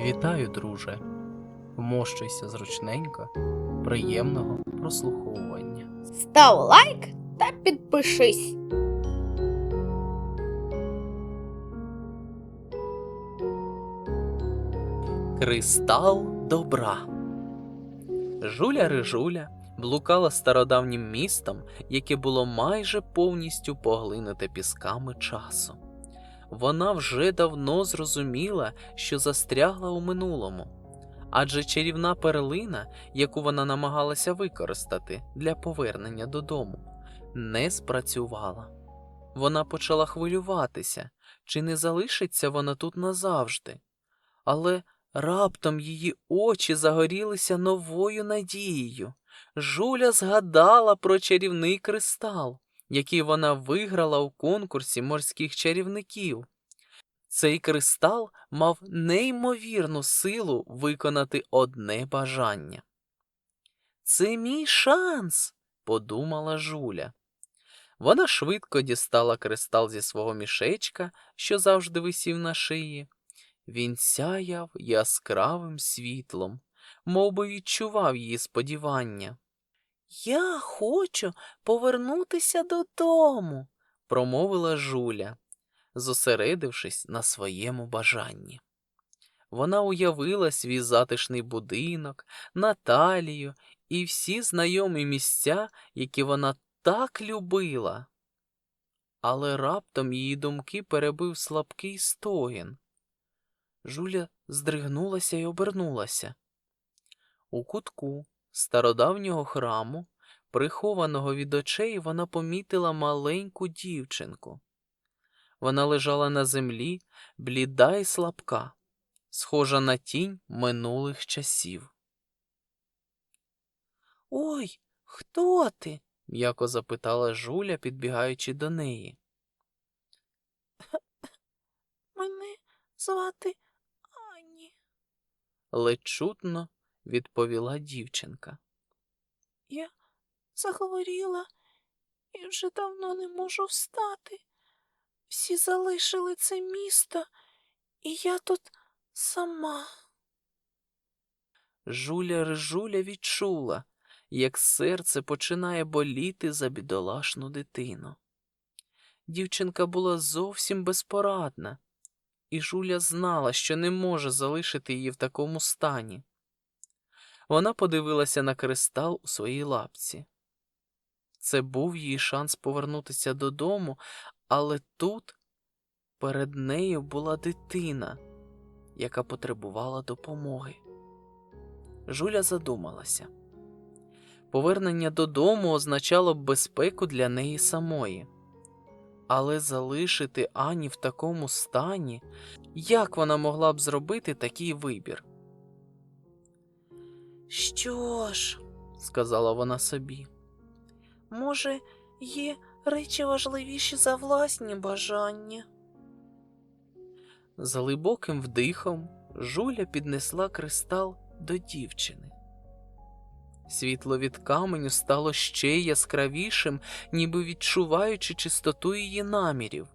Вітаю, друже. Вмощуйся зручненько, приємного прослуховування. Став лайк та підпишись. Кристал добра. Жуля Рижуля блукала стародавнім містом, яке було майже повністю поглинуте пісками часу. Вона вже давно зрозуміла, що застрягла у минулому, адже чарівна перлина, яку вона намагалася використати для повернення додому, не спрацювала. Вона почала хвилюватися, чи не залишиться вона тут назавжди. Але Раптом її очі загорілися новою надією. Жуля згадала про чарівний кристал, який вона виграла у конкурсі морських чарівників. Цей кристал мав неймовірну силу виконати одне бажання. Це мій шанс, подумала Жуля. Вона швидко дістала кристал зі свого мішечка, що завжди висів на шиї. Він сяяв яскравим світлом, мов би відчував її сподівання. Я хочу повернутися додому, промовила Жуля, зосередившись на своєму бажанні. Вона уявила свій затишний будинок, Наталію і всі знайомі місця, які вона так любила. Але раптом її думки перебив слабкий стогін. Жуля здригнулася і обернулася. У кутку стародавнього храму, прихованого від очей, вона помітила маленьку дівчинку. Вона лежала на землі, бліда і слабка, схожа на тінь минулих часів. Ой, хто ти? м'яко запитала Жуля, підбігаючи до неї. Мене звати Ані. ледь чутно відповіла дівчинка. Я захворіла і вже давно не можу встати. Всі залишили це місто, і я тут сама. Жуля Рижуля відчула, як серце починає боліти за бідолашну дитину. Дівчинка була зовсім безпорадна, і Жуля знала, що не може залишити її в такому стані. Вона подивилася на кристал у своїй лапці. Це був її шанс повернутися додому, але тут перед нею була дитина, яка потребувала допомоги. Жуля задумалася. Повернення додому означало б безпеку для неї самої. Але залишити Ані в такому стані, як вона могла б зробити такий вибір? Що ж, сказала вона собі, може, є речі важливіші за власні бажання. З глибоким вдихом Жуля піднесла кристал до дівчини. Світло від каменю стало ще яскравішим, ніби відчуваючи чистоту її намірів.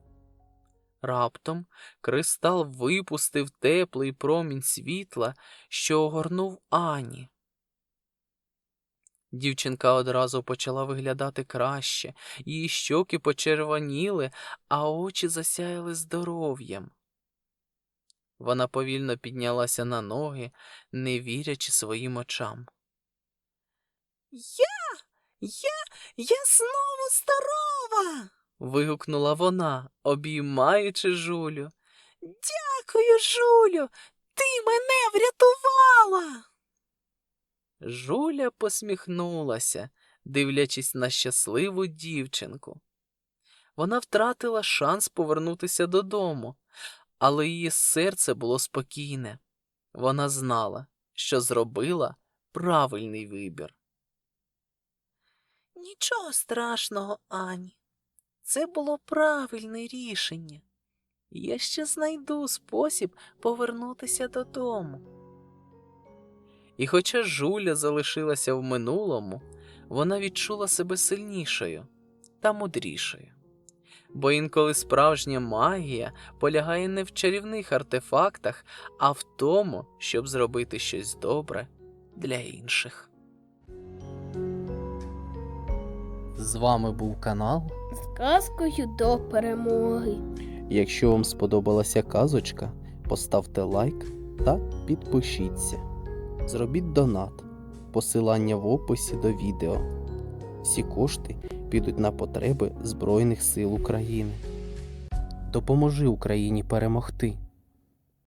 Раптом кристал випустив теплий промінь світла, що огорнув Ані. Дівчинка одразу почала виглядати краще, її щоки почервоніли, а очі засяяли здоров'ям. Вона повільно піднялася на ноги, не вірячи своїм очам. Я, я, я знову здорова. вигукнула вона, обіймаючи Жулю. Дякую, Жулю, ти мене врятувала. Жуля посміхнулася, дивлячись на щасливу дівчинку. Вона втратила шанс повернутися додому, але її серце було спокійне. Вона знала, що зробила правильний вибір. Нічого страшного, Ані. Це було правильне рішення. Я ще знайду спосіб повернутися додому. І хоча Жуля залишилася в минулому, вона відчула себе сильнішою та мудрішою. Бо інколи справжня магія полягає не в чарівних артефактах, а в тому, щоб зробити щось добре для інших. З вами був канал. З казкою до перемоги. Якщо вам сподобалася казочка, поставте лайк та підпишіться. Зробіть донат. Посилання в описі до відео. Всі кошти підуть на потреби Збройних сил України. Допоможи Україні перемогти.